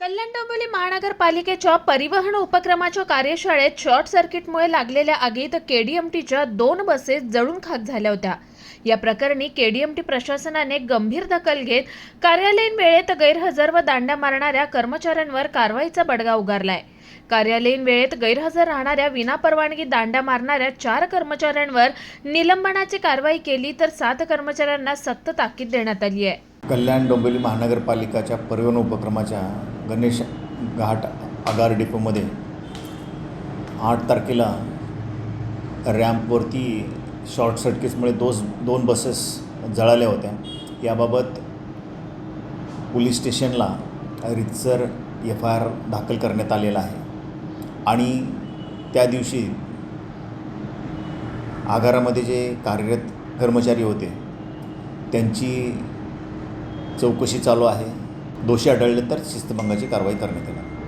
कल्याण डोंबिवली महानगरपालिकेच्या परिवहन उपक्रमाच्या कार्यशाळेत शॉर्ट सर्किटमुळे लागलेल्या आगीत केडीएमटीच्या दोन बसेस जळून खाक झाल्या होत्या. या प्रकरणी केडीएमटी प्रशासनाने गंभीर दखल घेत कार्यालयीन वेळेत गैरहजर व दांड्या मारणाऱ्या कर्मचाऱ्यांवर कारवाईचा बडगा उगारलाय. कार्यालयीन वेळेत गैरहजर राहणाऱ्या विनापरवानगी दांड्या मारणाऱ्या चार कर्मचाऱ्यांवर निलंबनाची कारवाई केली तर सात कर्मचाऱ्यांना सक्त ताकीद देण्यात आली आहे. कल्याण डोंबिवली महानगरपालिकाच्या परिवहन उपक्रमाच्या गणेश घाट आगार डेपोमध्ये आठ तारखेला रॅम्पवरती शॉर्ट सर्किट्समुळे दोस दोन बसेस जळाल्या होत्या. याबाबत पोलीस स्टेशनला रितसर एफ आय आर दाखल करण्यात आलेला आहे. आणि त्या दिवशी आगारामध्ये जे कार्यरत कर्मचारी होते त्यांची चौकशी चालू आहे. दोषी आढळले तर शिस्तभंगाची कारवाई करण्यात येणार.